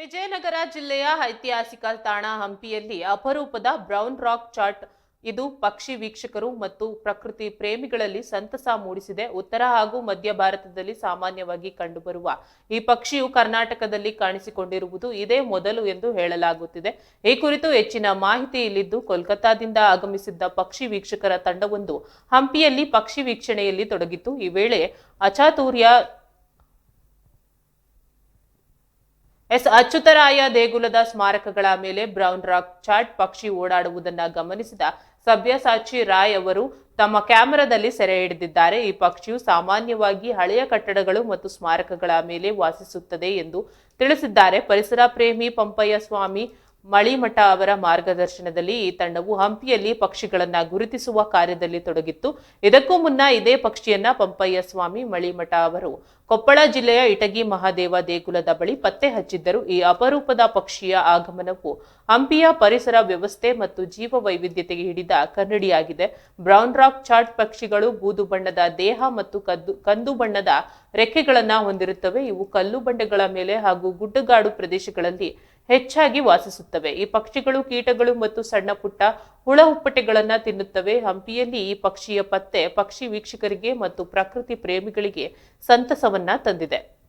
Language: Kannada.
ವಿಜಯನಗರ ಜಿಲ್ಲೆಯ ಐತಿಹಾಸಿಕ ತಾಣ ಹಂಪಿಯಲ್ಲಿ ಅಪರೂಪದ ಬ್ರೌನ್ ರಾಕ್ ಚಾಟ್ ಇದು ಪಕ್ಷಿ ವೀಕ್ಷಕರು ಮತ್ತು ಪ್ರಕೃತಿ ಪ್ರೇಮಿಗಳಲ್ಲಿ ಸಂತಸ ಮೂಡಿಸಿದೆ. ಉತ್ತರ ಹಾಗೂ ಮಧ್ಯ ಭಾರತದಲ್ಲಿ ಸಾಮಾನ್ಯವಾಗಿ ಕಂಡುಬರುವ ಈ ಪಕ್ಷಿಯು ಕರ್ನಾಟಕದಲ್ಲಿ ಕಾಣಿಸಿಕೊಂಡಿರುವುದು ಇದೇ ಮೊದಲು ಎಂದು ಹೇಳಲಾಗುತ್ತಿದೆ. ಈ ಕುರಿತು ಹೆಚ್ಚಿನ ಮಾಹಿತಿ ಇಲ್ಲಿದ್ದು, ಕೋಲ್ಕತ್ತಾದಿಂದ ಆಗಮಿಸಿದ್ದ ಪಕ್ಷಿ ವೀಕ್ಷಕರ ತಂಡವೊಂದು ಹಂಪಿಯಲ್ಲಿ ಪಕ್ಷಿ ವೀಕ್ಷಣೆಯಲ್ಲಿ ತೊಡಗಿತ್ತು. ಈ ವೇಳೆ ಅಚಾತುರ್ಯ ಎಸ್ ಅಚ್ಯುತರಾಯ ದೇಗುಲದ ಸ್ಮಾರಕಗಳ ಮೇಲೆ ಬ್ರೌನ್ ರಾಕ್ ಚಾಟ್ ಪಕ್ಷಿ ಓಡಾಡುವುದನ್ನು ಗಮನಿಸಿದ ಸಭ್ಯಸಾಚಿ ರಾಯ್ ಅವರು ತಮ್ಮ ಕ್ಯಾಮೆರಾದಲ್ಲಿ ಸೆರೆ ಹಿಡಿದಿದ್ದಾರೆ. ಈ ಪಕ್ಷಿಯು ಸಾಮಾನ್ಯವಾಗಿ ಹಳೆಯ ಕಟ್ಟಡಗಳು ಮತ್ತು ಸ್ಮಾರಕಗಳ ಮೇಲೆ ವಾಸಿಸುತ್ತದೆ ಎಂದು ತಿಳಿಸಿದ್ದಾರೆ. ಪರಿಸರ ಪ್ರೇಮಿ ಪಂಪಯ್ಯ ಸ್ವಾಮಿ ಮಳಿಮಠ ಅವರ ಮಾರ್ಗದರ್ಶನದಲ್ಲಿ ಈ ತಂಡವು ಹಂಪಿಯಲ್ಲಿ ಪಕ್ಷಿಗಳನ್ನ ಗುರುತಿಸುವ ಕಾರ್ಯದಲ್ಲಿ ತೊಡಗಿತ್ತು. ಇದಕ್ಕೂ ಮುನ್ನ ಇದೇ ಪಕ್ಷಿಯನ್ನ ಪಂಪಯ್ಯ ಸ್ವಾಮಿ ಮಳಿಮಠ ಅವರು ಕೊಪ್ಪಳ ಜಿಲ್ಲೆಯ ಇಟಗಿ ಮಹಾದೇವ ದೇಗುಲದ ಬಳಿ ಪತ್ತೆ ಹಚ್ಚಿದ್ದರು. ಈ ಅಪರೂಪದ ಪಕ್ಷಿಯ ಆಗಮನವು ಹಂಪಿಯ ಪರಿಸರ ವ್ಯವಸ್ಥೆ ಮತ್ತು ಜೀವ ವೈವಿಧ್ಯತೆಗೆ ಹಿಡಿದ ಕನ್ನಡಿಯಾಗಿದೆ. ಬ್ರೌನ್ ರಾಕ್ ಚಾಟ್ ಪಕ್ಷಿಗಳು ಬೂದು ಬಣ್ಣದ ದೇಹ ಮತ್ತು ಕದ್ದು, ಕಂದು ಬಣ್ಣದ ರೆಕ್ಕೆಗಳನ್ನ ಹೊಂದಿರುತ್ತವೆ. ಇವು ಕಲ್ಲು ಬಂಡೆಗಳ ಮೇಲೆ ಹಾಗೂ ಗುಡ್ಡಗಾಡು ಪ್ರದೇಶಗಳಲ್ಲಿ ಹೆಚ್ಚಾಗಿ ವಾಸಿಸುತ್ತವೆ. ಈ ಪಕ್ಷಿಗಳು ಕೀಟಗಳು ಮತ್ತು ಸಣ್ಣ ಪುಟ್ಟ ಹುಳ ಹುಪ್ಪಟೆಗಳನ್ನ ತಿನ್ನುತ್ತವೆ. ಹಂಪಿಯಲ್ಲಿ ಈ ಪಕ್ಷಿಯ ಪತ್ತೆ ಪಕ್ಷಿ ವೀಕ್ಷಕರಿಗೆ ಮತ್ತು ಪ್ರಕೃತಿ ಪ್ರೇಮಿಗಳಿಗೆ ಸಂತಸವನ್ನ ತಂದಿದೆ.